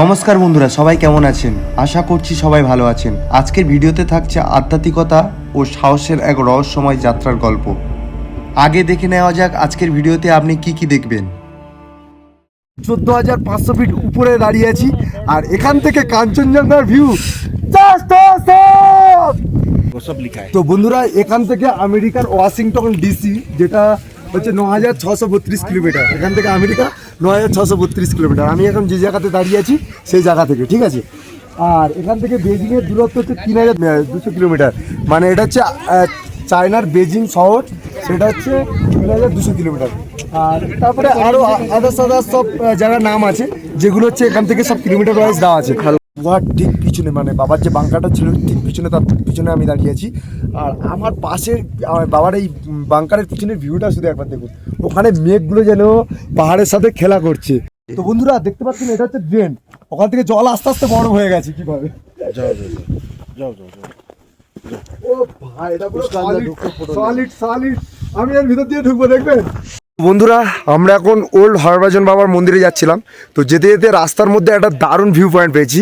নমস্কার বন্ধুরা সবাই কেমন আছেন? আশা করছি সবাই ভালো আছেন। আজকের ভিডিওতে থাকছে আধ্যাত্মিকতা ও সাহসের এক রহস্যময় যাত্রার গল্প। আগে দেখে নেওয়া যাক আজকের ভিডিওতে আপনি কি কি দেখবেন। চোদ্দ হাজার পাঁচশো ফিট উপরে দাঁড়িয়ে আছি আর এখান থেকে কাঞ্চনজঙ্ঘার ভিউ তো বন্ধুরা এখান থেকে আমেরিকার ওয়াশিংটন ডিসি যেটা হচ্ছে ন হাজার ছশো বত্রিশ কিলোমিটার। এখান থেকে আমেরিকা ন হাজার ছশো বত্রিশ কিলোমিটার। আমি এখন যে জায়গাতে দাঁড়িয়ে আছি, সেই জায়গা থেকে, ঠিক আছে? আর এখান থেকে বেজিংয়ের দূরত্ব হচ্ছে তিন হাজার দুশো কিলোমিটার। মানে এটা হচ্ছে চায়নার বেজিং শহর, সেটা হচ্ছে তিন হাজার দুশো কিলোমিটার। আর তারপরে আরও আদার্স আদার্স সব জায়গার নাম আছে, যেগুলো হচ্ছে এখান থেকে সব কিলোমিটার ওয়াইজ দেওয়া আছে। গুহার ঠিক পিছনে মানে বাবার যে বাংকাটা ছিল ঠিক পিছনে তার পিছনে আমি দাঁড়িয়ে আছি। আর আমার পাশের আমার বাবার এই বাংকারের পিছনের ভিউটা শুধু একবার দেখুন। ওখানে মেঘগুলো যেন পাহাড়ের সাথে খেলা করছে। তো বন্ধুরা দেখতে পাচ্ছেন এটা হচ্ছে ড্রেন ওখান থেকে জল আস্তে আস্তে বড় হয়ে গেছে কীভাবে। ও ভাই এটা পুরো সলিড সলিড আমি এর ভিতর দিয়ে ঢুকবো দেখবেন? বন্ধুরা, আমরা এখন ওল্ড হরবাজন বাবার মন্দিরে যাচ্ছিলাম। তো যেতে যেতে রাস্তার মধ্যে একটা দারুণ ভিউ পয়েন্ট পেয়েছি।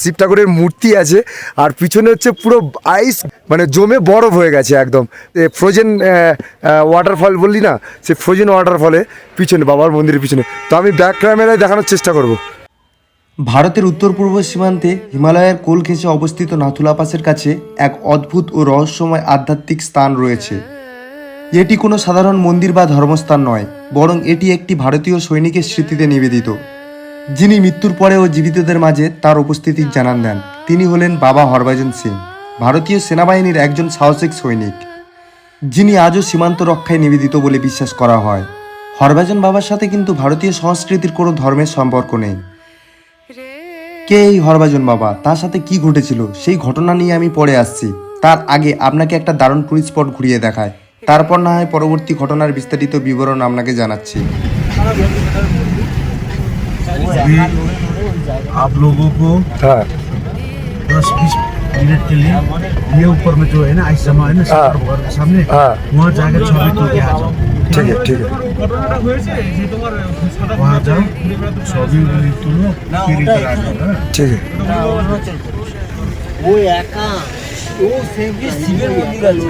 শিব ঠাকুরের মূর্তি আছে, আর পিছনে হচ্ছে পুরো আইস মানে জমে বরফ হয়ে গেছে একদম। ফ্রোজেন ওয়াটারফল বললি না? সে ফ্রোজেন ওয়াটারফলে পিছনে, বাবার মন্দিরের পিছনে। তো আমি ব্যাক ক্যামেরায় দেখানোর চেষ্টা করব। ভারতের উত্তর পূর্ব সীমান্তে হিমালয়ের কোল ঘেঁষে অবস্থিত নাথুলা পাসের কাছে এক অদ্ভুত ও রহস্যময় আধ্যাত্মিক স্থান রয়েছে। এটি কোনো সাধারণ মন্দির বা ধর্মস্থান নয়, বরং এটি একটি ভারতীয় সৈনিকের স্মৃতিতে নিবেদিত। যিনি মৃত্যুর পরেও জীবিতদের মাঝে তার উপস্থিতি জানান দেন। তিনি হলেন বাবা হরভজন সিং, ভারতীয় সেনাবাহিনীর একজন সাহসিক সৈনিক। যিনি আজও সীমান্ত রক্ষায় নিবেদিত বলে বিশ্বাস করা হয়। হরভজন বাবার সাথে কিন্তু ভারতীয় সংস্কৃতির কোনো ধর্মের সম্পর্ক নেই। কে এই হরভজন বাবা? তার সাথে কি ঘটেছিল? সেই ঘটনা নিয়ে আমি পরে আসছি। তার আগে আপনাকে একটা দারুণ টুরিস্ট স্পট ঘুরিয়ে দেখায়। তারপর না হয় পরবর্তী ঘটনার বিস্তারিত বিবরণ আপনাকে জানাচ্ছি आप लोगों को হ্যাঁ दस बीस मिनट के लिए ये ऊपर में जो है ना आइस जमा है ना हाँ। सफर भगवान के सामने हाँ। वहाँ जाकर छवि तो के आ जाओ ঠিক আছে ঠিক আছে वहाँ जाओ छवि उबि तुलो फिर इधर आ जाओ हाँ? ঠিক আছে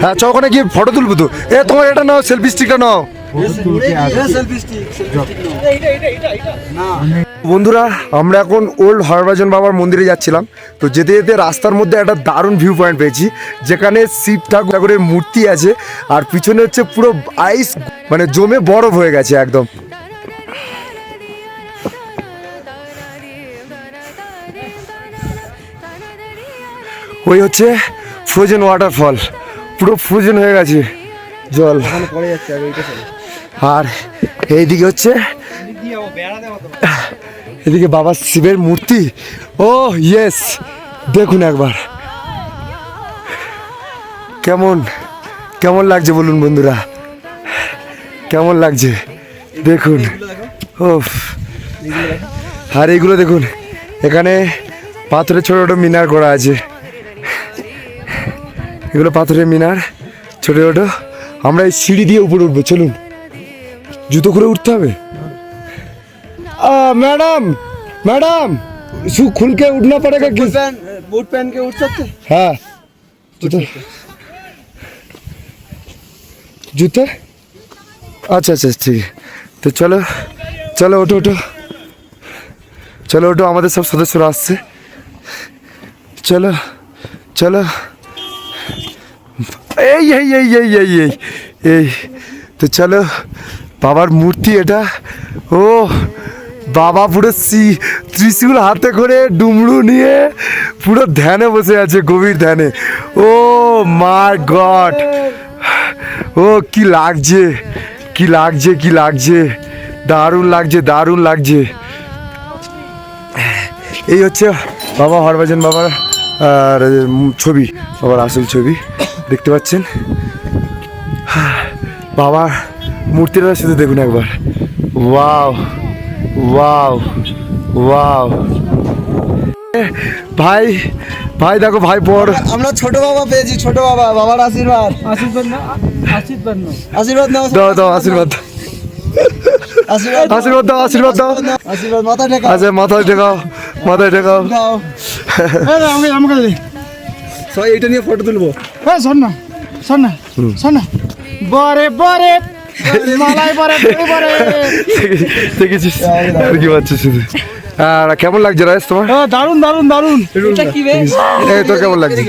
হ্যাঁ চ, ওখানে গিয়ে ফটো তুলবো তো। এ, তোমার এটা নাও সেলফি স্টিকটা নাও। বন্ধুরা, আমরা এখন ওল্ড হরভজন বাবার মন্দিরে যাচ্ছিলাম। তো যেতে যেতে রাস্তার মধ্যে একটা দারুণ ভিউ পয়েন্ট পেয়েছি। যেখানে শিব ঠাকুরের মূর্তি আছে, আর পিছনে হচ্ছে পুরো আইস মানে জমে বরফ হয়ে গেছে একদম। ওই হচ্ছে ফ্রোজেন ওয়াটারফল পুরো ফ্রোজেন হয়ে গেছে, জল। আর এইদিকে হচ্ছে, এদিকে বাবা শিবের মূর্তি। ও ইয়েস দেখুন একবার। কেমন কেমন লাগছে বলুন বন্ধুরা? কেমন লাগছে? দেখুন। ও আর এইগুলো দেখুন, এখানে পাথরের ছোটো ছোটো মিনার করা আছে। এগুলো পাথরের মিনার ছোটো ছোটো আমরা এই সিঁড়ি দিয়ে উপরে উঠবো চলুন জুতো করে উঠতে হবে आ, मैडम मैडम शू खुल के उठना पड़ेगा किस बूट पहन के उठ सकते हाँ जूता जूता अच्छा अच्छा ठीक है তো চলো চলো ওঠো ওঠো চলো ওঠো আমাদের সব সদস্যরা আসছে চলো চলো এই এই এই এই এই এই এই তো চলো, বাবার মূর্তি এটা। ও, বাবা পুরো সি, ত্রিশূল হাতে করে ডুমরু নিয়ে পুরো ধ্যানে বসে আছে, গভীর ধ্যানে। ও মাই গড, ও কি লাগছে কি লাগছে কি লাগছে, দারুণ লাগছে দারুণ লাগছে। এই হচ্ছে বাবা হরভজন বাবার আর ছবি, বাবার আসল ছবি। দেখতে পাচ্ছেন? বাবার মূর্তিটা শুধু দেখুন একবার। Wow wow wow. ভাই ভাই দেখো ভাই বড় আমরা ছোট বাবা পেয়েছি ছোট বাবা বাবার আশীর্বাদ। আশীর্বাদ না আশীর্বাদ না। আশীর্বাদ নাও দাও দাও আশীর্বাদ। আশীর্বাদ আশীর্বাদ দাও আশীর্বাদ দাও। আশীর্বাদ মাথা ঠেকা আচ্ছা মাথায় ঠেকাও মাথায় ঠেকাও। দাও। আমাকে সবাই এটা নিয়ে ফটো তুলবো। হ্যাঁ শোন না শোন না শোন না। বরে বরে মালাই বরে বরে। দেখেছিস? আর কি পাচ্ছিস শুধু। আর কেমন লাগছে রায়েশ তোমার? দারুণ দারুণ দারুণ এই তোর কেমন লাগছে?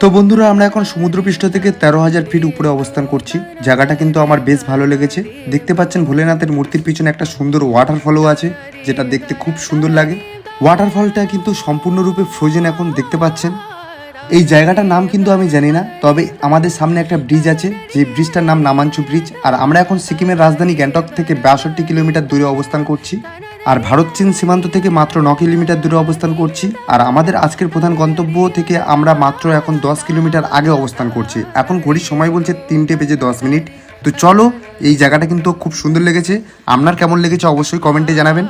তো বন্ধুরা আমরা এখন সমুদ্রপৃষ্ঠ থেকে তেরো হাজার ফিট উপরে অবস্থান করছি। জায়গাটা কিন্তু আমার বেশ ভালো লেগেছে। দেখতে পাচ্ছেন ভোলেনাথের মূর্তির পিছনে একটা সুন্দর ওয়াটারফলও আছে যেটা দেখতে খুব সুন্দর লাগে। ওয়াটারফলটা কিন্তু সম্পূর্ণরূপে ফ্রোজেন এখন দেখতে পাচ্ছেন। এই জায়গাটার নাম কিন্তু আমি জানি না, তবে আমাদের সামনে একটা ব্রিজ আছে, যে ব্রিজটার নাম নামাঞ্চু ব্রিজ আর আমরা এখন সিকিমের রাজধানী গ্যাংটক থেকে বাষট্টি কিলোমিটার দূরে অবস্থান করছি, আর ভারত, চীন সীমান্ত থেকে মাত্র ন কিলোমিটার দূরে অবস্থান করছি, আর আমাদের আজকের প্রধান গন্তব্য থেকে আমরা মাত্র এখন দশ কিলোমিটার আগে অবস্থান করছি। এখন ঘড়ির সময় বলছে তিনটে বেজে দশ মিনিট। তো চলো, এই জায়গাটা কিন্তু খুব সুন্দর লেগেছে। আপনার কেমন লেগেছে অবশ্যই কমেন্টে জানাবেন।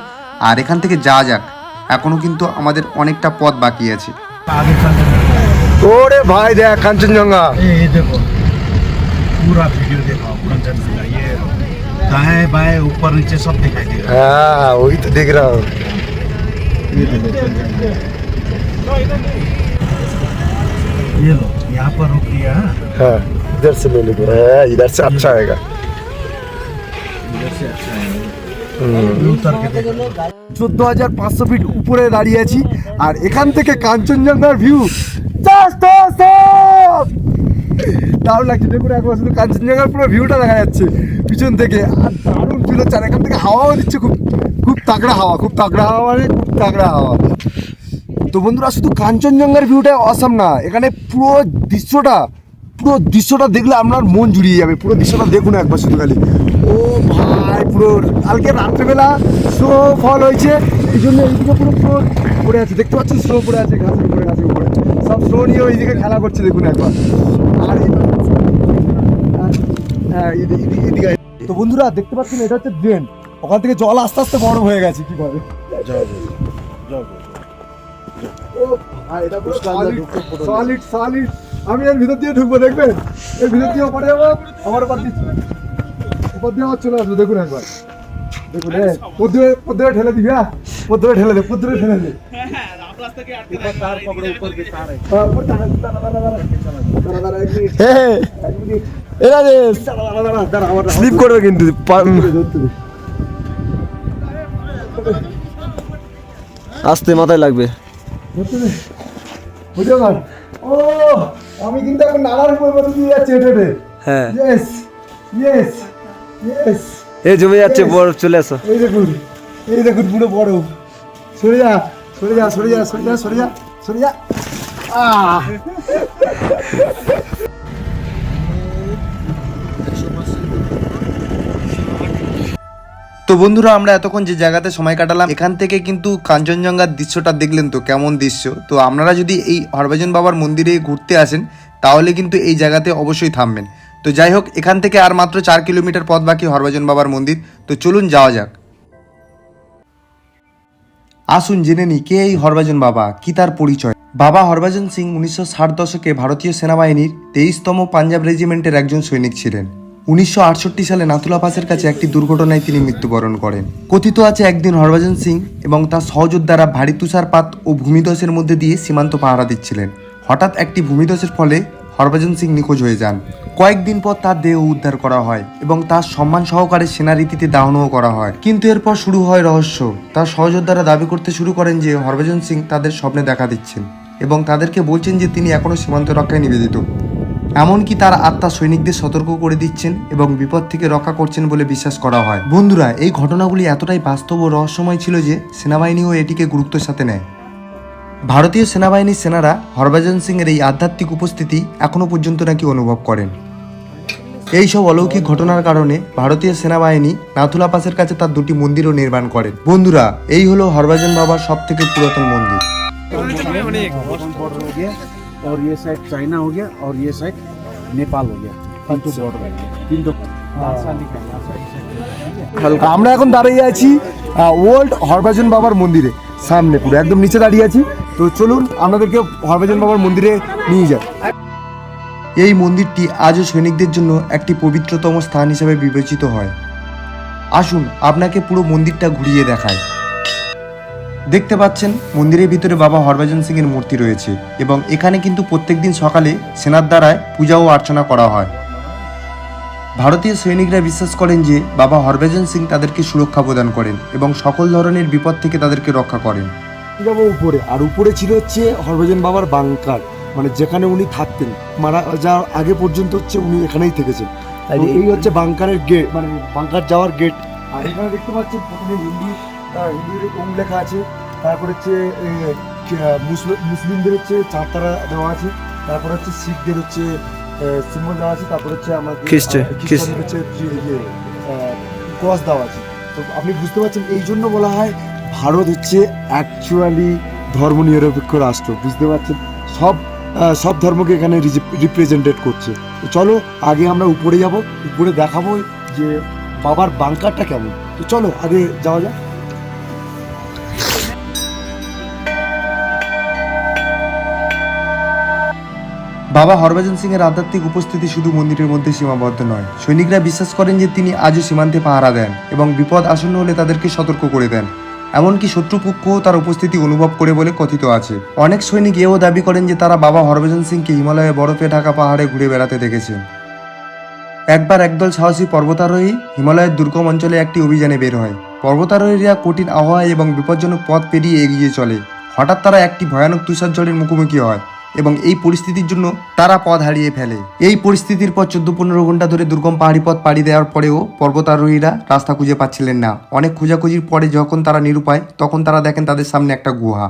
আর এখান থেকে যা যাক এখনও কিন্তু আমাদের অনেকটা পথ বাকি আছে। ওরে ভাই দেখ কাঞ্চনজঙ্ঘা ये ये देखो पूरा वीडियो देखो कंचनजंगा ये दाएं बाएं ऊपर नीचे सब दिखाई देगा হ্যাঁ ওই তো দেখ রা হুঁ। ये लो यहाँ पर रुक दिया हाँ? হ্যাঁ इधर से ले लेंगे हाँ इधर से अच्छा आएगा इधर से अच्छा है ये उतर के देखो চোদ্দ হাজার পাঁচশো ফিট উপরে দাঁড়িয়ে আছি আর এখান থেকে কাঞ্চনজঙ্ঘার ভিউ দারুণ লাগছে, দেখুন একবার শুধু কাঞ্চনজঙ্ঘার পুরো ভিউটা দেখা যাচ্ছে। পিছন থেকে, আর দারুণ ফিল হচ্ছে, আর এখান থেকে হাওয়াও দিচ্ছে, খুব খুব তাগড়া হাওয়া, খুব তাগড়া হাওয়া মানে খুব তাগড়া হাওয়া। তো বন্ধুরা, শুধু কাঞ্চনজঙ্ঘার ভিউটা অসাম না, এখানে পুরো দৃশ্যটা পুরো দৃশ্যটা দেখলে আপনার মন জুড়িয়ে যাবে, পুরো দৃশ্যটা দেখুন একবার শুধু খালি। ও ভাই, পুরো কালকে রাত্রেবেলা স্নো ফল হয়েছে, এই জন্য এইদিকে পুরো পুরো পড়ে আছে, দেখতে পাচ্ছেন স্নো পড়ে আছে, ঘাসের উপরে ঘাসের সব নিয়ে ওইদিকে খেলা করছে দেখুন একবার। আর হ্যাঁ এদিকে তো বন্ধুরা দেখতে পাচ্ছেন এটা হচ্ছে ড্রেন ওখান থেকে জল আস্তে আস্তে বড় হয়ে গেছে পুরো solid, solid, solid। আমি এর ভিতর দিয়ে ঢুকবো দেখবেন? এর ভিতর দিয়ে ওপরে যাব আমার ওপর দিয়ে ওপর দিয়ে আমার চলে আসব দেখুন একবার। দেখুন এ পদ্মে পদ্মে ঠেলে দিবি হ্যাঁ? পদ্মে ঠেলে দে পদ্মে ঠেলে দে। হ্যাঁ, স্লিপ করবে কিন্তু। আস্তে মাথায় লাগবে। ও আমি কিন্তু এখন নালার উপর মতো দিয়ে যাচ্ছি হেঁটে হ্যাঁ। ইয়েস ইয়েস ইয়েস এই জমে যাচ্ছে বরফ চলে আসো। এই দেখুন এই দেখুন পুরো বড়। সরে যা। তো বন্ধুরা, আমরা এতক্ষণ যে জায়গাতে সময় কাটালাম, এখান থেকে কিন্তু কাঞ্চনজঙ্ঘার দৃশ্যটা দেখলেন তো, কেমন দৃশ্য? তো আপনারা যদি এই হরভজন বাবার মন্দিরে ঘুরতে আসেন, তাহলে কিন্তু এই জায়গাতে অবশ্যই থামবেন। তো যাই হোক, এখান থেকে আর মাত্র চার কিলোমিটার পথ বাকি হরভজন বাবার মন্দির। তো চলুন যাওয়া যাক। আসুন জেনে নি কে এই হরভজন বাবা? কি তার পরিচয়? বাবা হরভজন সিং উনিশশো ষাট দশকে ভারতীয় সেনাবাহিনীর তেইশতম পাঞ্জাব রেজিমেন্টের একজন সৈনিক ছিলেন। উনিশশো আটষট্টি সালে নাথুলা পাসের কাছে একটি দুর্ঘটনায় তিনি মৃত্যুবরণ করেন। কথিত আছে, একদিন হরভজন সিং এবং তার সহযোদ্ধারা ভারী তুষারপাত ও ভূমিধসের মধ্যে দিয়ে সীমান্ত পাহারা দিচ্ছিলেন। হঠাৎ একটি ভূমিধসের ফলে হরভজন সিং নিখোঁজ হয়ে যান। কয়েকদিন পর তার দেহ উদ্ধার করা হয় এবং তার সম্মান সহকারে সেনারীতিতে দাহনও করা হয়। কিন্তু এরপর শুরু হয় রহস্য। তার সহযোদ্ধারা দাবি করতে শুরু করেন যে হরভজন সিং তাদের স্বপ্নে দেখা দিচ্ছেন এবং তাদেরকে বলছেন যে তিনি এখনও সীমান্ত রক্ষায় নিবেদিত। এমনকি তার আত্মা সৈনিকদের সতর্ক করে দিচ্ছেন এবং বিপদ থেকে রক্ষা করছেন বলে বিশ্বাস করা হয়। বন্ধুরা, এই ঘটনাগুলি এতটাই বাস্তব ও রহস্যময় ছিল যে সেনাবাহিনীও এটিকে গুরুত্বের সাথে নেয়। ভারতীয় সেনাবাহিনীর সেনারা হরভজন সিং এর এই আধ্যাত্মিক উপস্থিতি এখনো পর্যন্ত নাকি অনুভব করেন এই সব অলৌকিক ঘটনার কারণে ভারতীয় সেনাবাহিনী নাথুলা পাসের কাছে তার দুটি মন্দিরও নির্মাণ করেন বন্ধুরা এই হলো হরভজন বাবার সব থেকে পুরাতন মন্দির बॉर्डर हो गया और ये साइड चाइना हो गया और ये साइड नेपाल हो गया तीन तो बॉर्डर हो गया तीन तो আমরা এখন দাঁড়িয়ে আছি ওল্ড হরভজন বাবার মন্দিরে সামনে পুরো একদম নিচে দাঁড়িয়ে আছি তো চলুন, আপনাদেরকে হরভজন বাবার মন্দিরে নিয়ে যাই। এই মন্দিরটি আজও সৈনিকদের জন্য একটি পবিত্রতম স্থান হিসেবে বিবেচিত হয়। আসুন, আপনাকে পুরো মন্দিরটা ঘুরিয়ে দেখায় দেখতে পাচ্ছেন, মন্দিরের ভিতরে বাবা হরভজন সিং এর মূর্তি রয়েছে এবং এখানে কিন্তু প্রত্যেকদিন সকালে সেনার দ্বারায় পূজা ও অর্চনা করা হয়। ভারতীয় সৈনিকরা বিশ্বাস করেন যে বাবা হরভজন সিং তাদেরকে সুরক্ষা প্রদান করেন এবং সকল ধরনের বিপদ থেকে তাদেরকে রক্ষা করেন। যাব উপরে। আর উপরে ছিল হচ্ছে হরভজন বাবার বাংকার। মানে যেখানে উনি থাকতেন। মারা যাওয়ার আগে পর্যন্ত হচ্ছে উনি এখানেই থেকেছেন। এই হচ্ছে বাংকারের গেট মানে বাংকার যাওয়ার গেট আর এখানে দেখতে পাচ্ছেন প্রথমে হিন্দি হিন্দির ওম লেখা আছে। তারপর হচ্ছে মুসলিম- মুসলিমদের হচ্ছে চারতারা দেওয়া আছে। তারপর হচ্ছে শিখদের হচ্ছে সিম্বল দেওয়া আছে। তারপর হচ্ছে আমাদের খ্রিস্টানদের হচ্ছে ক্রস দেওয়া আছে। তো আপনি বুঝতে পারছেন এই জন্য বলা হয় ভারত হচ্ছে অ্যাকচুয়ালি ধর্মনিরপেক্ষ রাষ্ট্র, বুঝতে পারছেন? সব সব ধর্মকে এখানে রিপ্রেজেন্টেড করছে। তো চলো, আগে আমরা উপরে যাব, উপরে দেখাবো যে বাবার বাংকারটা কেমন। তো চলো, আগে যাওয়া যাক। বাবা হরভজন সিং এর আধ্যাত্মিক উপস্থিতি শুধু মন্দিরের মধ্যে সীমাবদ্ধ নয়। সৈনিকরা বিশ্বাস করেন যে তিনি আজও সীমান্তে পাহারা দেন এবং বিপদ আসন্ন হলে তাদেরকে সতর্ক করে দেন। এমনকি শত্রুপক্ষও তার উপস্থিতি অনুভব করে বলে কথিত আছে। অনেক সৈনিক এও দাবি করেন যে তারা বাবা হরভজন সিংকে হিমালয়ে বরফে ঢাকা পাহাড়ে ঘুরে বেড়াতে দেখেছেন একবার একদল সাহসী পর্বতারোহী হিমালয়ের দুর্গম অঞ্চলে একটি অভিযানে বের হয়। পর্বতারোহীরা কঠিন আবহাওয়া এবং বিপজ্জনক পথ পেরিয়ে এগিয়ে চলে। হঠাৎ তারা একটি ভয়ানক তুষার ঝড়ের মুখোমুখি হয়। এবং এই পরিস্থিতির জন্য তারা পথ হারিয়ে ফেলে। এই পরিস্থিতির পর চোদ্দ পনেরো ঘণ্টা ধরে দুর্গম পাহাড়ি পথ পাড়ি দেওয়ার পরেও পর্বতারোহীরা রাস্তা খুঁজে পাচ্ছিলেন না। অনেক খোঁজাখুঁজির পরে যখন তারা নিরুপায়, তখন তারা দেখেন তাদের সামনে একটা গুহা।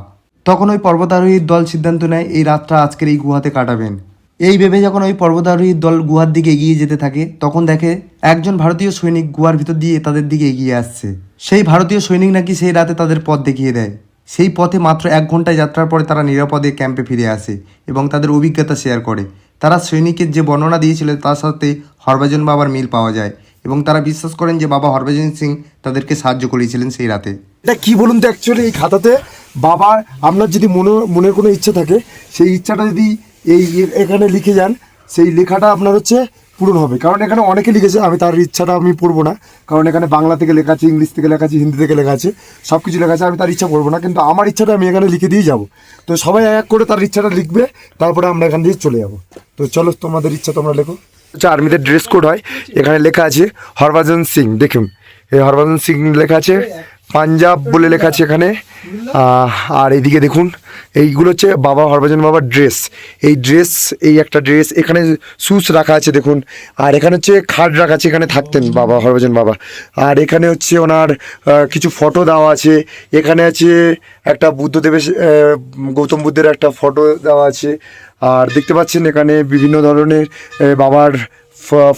তখন ওই পর্বতারোহীর দল সিদ্ধান্ত নেয়, এই রাতটা আজকের এই গুহাতে কাটাবেন। এই ভেবে যখন ওই পর্বতারোহীর দল গুহার দিকে এগিয়ে যেতে থাকে, তখন দেখে একজন ভারতীয় সৈনিক গুহার ভিতর দিয়ে তাদের দিকে এগিয়ে আসছে। সেই ভারতীয় সৈনিক নাকি সেই রাতে তাদের পথ দেখিয়ে দেয়। সেই পথে মাত্র এক ঘণ্টা যাত্রার পরে তারা নিরাপদে ক্যাম্পে ফিরে আসে এবং তাদের অভিজ্ঞতা শেয়ার করে। তারা সৈনিকের যে বর্ণনা দিয়েছিল তার সাথে হরভজন বাবার মিল পাওয়া যায় এবং তারা বিশ্বাস করেন যে বাবা হরভজন সিং তাদেরকে সাহায্য করেছিলেন সেই রাতে। এটা কি বলুন তো অ্যাকচুয়ালি এই খাতাতে? বাবার আপনার যদি মনে, মনের কোনো ইচ্ছা থাকে, সেই ইচ্ছাটা যদি এই এখানে লিখে যান, সেই লেখাটা আপনার হচ্ছে পূরণ হবে। কারণ এখানে অনেকে লিখেছে, আমি তার ইচ্ছাটা আমি পড়ব না। কারণ এখানে বাংলা থেকে লেখা আছে, ইংলিশ থেকে লেখা আছে, হিন্দি থেকে লেখা আছে সব কিছু লেখা আছে, আমি তার ইচ্ছা পড়ব না। কিন্তু আমার ইচ্ছাটা আমি এখানে লিখে দিয়ে যাব। তো সবাই এক করে তার ইচ্ছাটা লিখবে, তারপরে আমরা এখান দিয়ে চলে যাব। তো চলো, তোমাদের ইচ্ছা তোমরা লেখো। হচ্ছে আর্মিদের ড্রেস কোড হয়। এখানে লেখা আছে, হরভজন সিং, দেখুন। এই হরভজন সিং লেখা আছে পাঞ্জাব বলে লেখা আছে এখানে। আর এইদিকে দেখুন, এইগুলো হচ্ছে বাবা হরভজন বাবার ড্রেস এই ড্রেস এই একটা ড্রেস এখানে শুজ রাখা আছে, দেখুন। আর এখানে হচ্ছে খাট রাখা আছে, এখানে থাকতেন বাবা হরভজন বাবা। আর এখানে হচ্ছে ওনার কিছু ফটো দেওয়া আছে। এখানে আছে একটা বুদ্ধদেবের গৌতম বুদ্ধের একটা ফটো দেওয়া আছে। আর দেখতে পাচ্ছেন এখানে বিভিন্ন ধরনের বাবার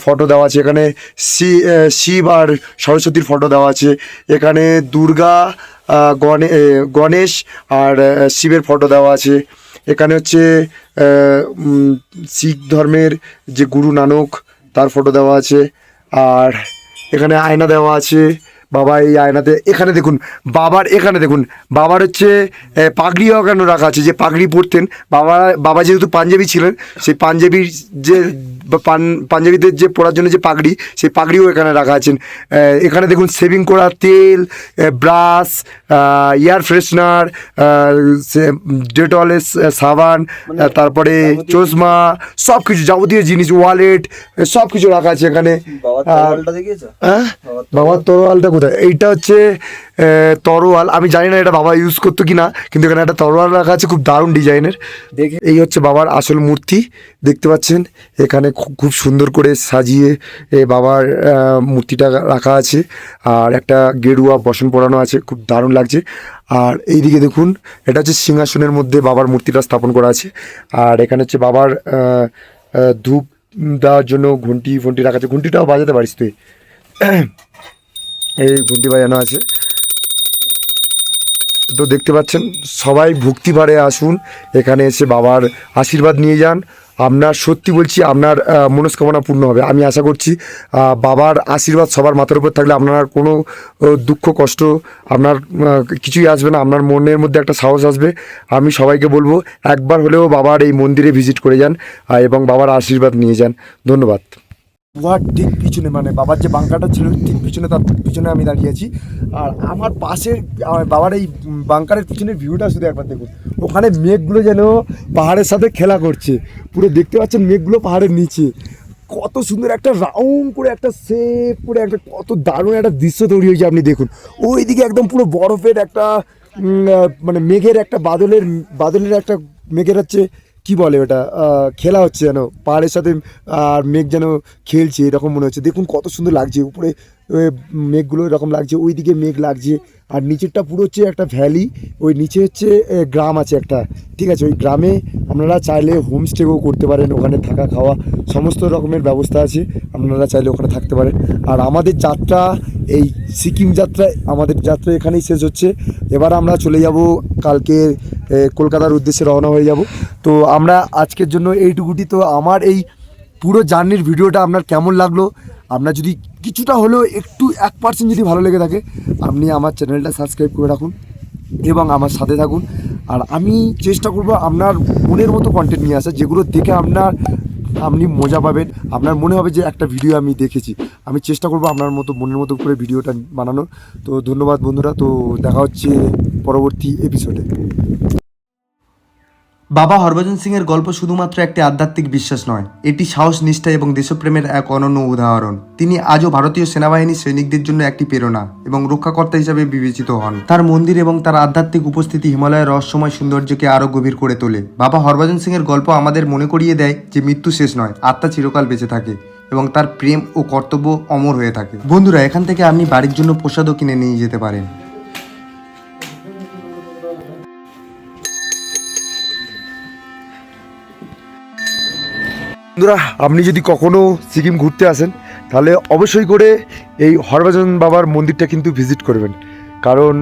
ফটো দেওয়া আছে। এখানে শি- শিব আর সরস্বতীর ফটো দেওয়া আছে। এখানে দুর্গা গণে গণেশ আর শিবের ফটো দেওয়া আছে। এখানে হচ্ছে শিখ ধর্মের যে গুরু নানক তার ফটো দেওয়া আছে। আর এখানে আয়না দেওয়া আছে। বাবা এই আয়নাতে এখানে দেখুন বাবার এখানে দেখুন বাবার হচ্ছে এ, পাগড়িও কেন রাখা আছে? যে পাগড়ি পরতেন বাবা বাবা যেহেতু পাঞ্জাবি ছিলেন সেই পাঞ্জাবির যে পাঞ্জাবিদের যে পরার জন্য যে পাগড়ি সেই পাগড়িও এখানে রাখা আছেন। এখানে দেখুন সেভিং করা তেল ব্রাশ এয়ার ফ্রেশনার ডেটলের সাবান তারপরে চশমা সব কিছু যাবতীয় জিনিস ওয়ালেট সব কিছু রাখা আছে এখানে। হ্যাঁ? বাবার তরোয়ালটা কোথায়? এইটা হচ্ছে তরোয়াল আমি জানি না এটা বাবা ইউজ করতো কি না কিন্তু এখানে একটা তরোয়াল রাখা আছে খুব দারুণ ডিজাইনের দেখে এই হচ্ছে বাবার আসল মূর্তি দেখতে পাচ্ছেন? এখানে খুব সুন্দর করে সাজিয়ে এ, বাবার মূর্তিটা রাখা আছে আর একটা গেরুয়া বসন পরানো আছে খুব দারুণ লাগছে। আর এইদিকে দেখুন এটা হচ্ছে সিংহাসনের মধ্যে বাবার মূর্তিটা স্থাপন করা আছে। আর এখানে হচ্ছে বাবার ধূপ দেওয়ার জন্য ঘন্টি ফন্টি রাখা আছে। ঘন্টিটাও বাজাতে পারিস তুই। এই ঘন্টি বাজানো আছে। তো দেখতে পাচ্ছেন, সবাই ভক্তিভারে আসুন, এখানে এসে বাবার আশীর্বাদ নিয়ে যান। আপনার, সত্যি বলছি, আপনার মনস্কামনা পূর্ণ হবে। আমি আশা করছি বাবার আশীর্বাদ সবার মাথার উপর থাকলে আপনার কোনো দুঃখ, কষ্ট আপনার কিছুই আসবে না। আপনার মনের মধ্যে একটা সাহস আসবে। আমি সবাইকে বলব, একবার হলেও বাবার এই মন্দিরে ভিজিট করে যান এবং বাবার আশীর্বাদ নিয়ে যান। ধন্যবাদ। গুহার ঠিক পিছনে মানে বাবার যে বাংকারটা ছিল ঠিক পিছনে, তার পিছনে আমি দাঁড়িয়ে আছি। আর আমার পাশের বাবার এই বাংকারের পিছনের ভিউটা শুধু একবার দেখুন। ওখানে মেঘগুলো যেন পাহাড়ের সাথে খেলা করছে। পুরো দেখতে পাচ্ছেন মেঘগুলো পাহাড়ের নিচে। কত সুন্দর একটা রাউন্ড করে একটা সেপ করে একটা, কত দারুণ একটা দৃশ্য তৈরি হয়েছে আপনি দেখুন। ওইদিকে একদম পুরো বরফের একটা মানে মেঘের একটা বাদলের বাদলের একটা মেঘের হচ্ছে কি বলে ওটা? খেলা হচ্ছে যেন, পাহাড়ের সাথে আর মেঘ যেন খেলছে, এরকম মনে হচ্ছে। দেখুন কত সুন্দর লাগছে, উপরে মেঘগুলো এরকম লাগছে ওই দিকে মেঘ লাগছে, আর নিচেরটা পুরো হচ্ছে একটা ভ্যালি, ওই নিচে হচ্ছে গ্রাম আছে একটা, ঠিক আছে? ওই গ্রামে আপনারা চাইলে হোমস্টেও করতে পারেন, ওখানে থাকা খাওয়া, সমস্ত রকমের ব্যবস্থা আছে, আপনারা চাইলে ওখানে থাকতে পারেন। আর আমাদের যাত্রা, এই সিকিম যাত্রায় আমাদের যাত্রা এখানেই শেষ হচ্ছে। এবার আমরা চলে যাব কালকে কলকাতার উদ্দেশ্যে রওনা হয়ে যাব। তো আমরা আজকের জন্য এইটুকুটি। তো আমার এই পুরো জার্নির ভিডিওটা আপনার কেমন লাগল? আপনার যদি কিছুটা হলেও একটু এক পার্সেন্ট যদি ভালো লেগে থাকে, আপনি আমার চ্যানেলটা সাবস্ক্রাইব করে রাখুন এবং আমার সাথে থাকুন। আর আমি চেষ্টা করব আপনার মনের মতো কন্টেন্ট নিয়ে আসা যেগুলো দেখে আপনার আপনি মজা পাবেন। আপনার মনে হবে যে একটা ভিডিও আমি দেখেছি। আমি চেষ্টা করব আপনার মতো, মনের মতো করে ভিডিওটা বানানোর। তো ধন্যবাদ বন্ধুরা, তো দেখা হচ্ছে পরবর্তী এপিসোডে বাবা হরভজন সিং এর গল্প শুধুমাত্র একটি আধ্যাত্মিক বিশ্বাস নয়, এটি সাহস, নিষ্ঠা এবং দেশপ্রেমের এক অনন্য উদাহরণ। তিনি আজও ভারতীয় সেনাবাহিনী সৈনিকদের জন্য একটি প্রেরণা এবং রক্ষাকর্তা হিসাবে বিবেচিত হন। তার মন্দির এবং তার আধ্যাত্মিক উপস্থিতি হিমালয়ের রহস্যময় সৌন্দর্যকে আরও গভীর করে তোলে। বাবা হরভজন সিং এর গল্প আমাদের মনে করিয়ে দেয় যে মৃত্যু শেষ নয়, আত্মা চিরকাল বেঁচে থাকে এবং তার প্রেম ও কর্তব্য অমর হয়ে থাকে। বন্ধুরা, এখান থেকে আপনি বাড়ির জন্য প্রসাদও কিনে নিয়ে যেতে পারেন। বন্ধুরা আপনি যদি কখনো সিকিম ঘুরতে আসেন তাহলে অবশ্যই করে এই হরভজন বাবার মন্দিরটা কিন্তু ভিজিট করবেন। কারণ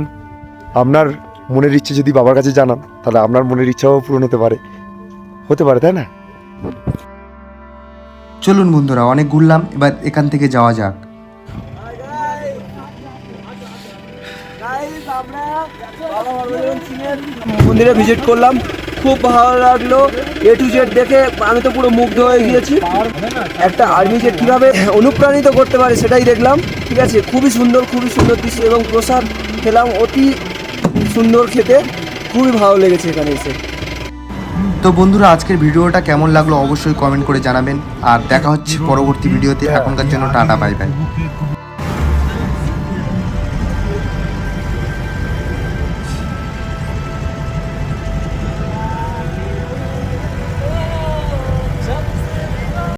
আপনার মনের ইচ্ছে যদি বাবার কাছে জানান তাহলে আপনার মনের ইচ্ছাও পূরণ হতে পারে। হতে পারে তাই না? চলুন বন্ধুরা অনেক ঘুরলাম এবার এখান থেকে যাওয়া যাক। মন্দিরে ভিজিট করলাম। খুব ভালো লাগল। এ টু জেড দেখে আমি তো পুরো মুগ্ধ হয়ে গিয়েছি। একটা আর্মি যে কীভাবে অনুপ্রাণিত করতে পারে সেটাই দেখলাম। ঠিক আছে? খুবই সুন্দর খুবই সুন্দর দৃশ্য এবং প্রসাদ খেলাম অতি সুন্দর খেতে। খুবই ভালো লেগেছে এখানে এসে। তো বন্ধুরা, আজকের ভিডিওটা কেমন লাগল অবশ্যই কমেন্ট করে জানাবেন। আর দেখা হচ্ছে পরবর্তী ভিডিওতে। এখনকার জন্য টাটা, বাই বাই।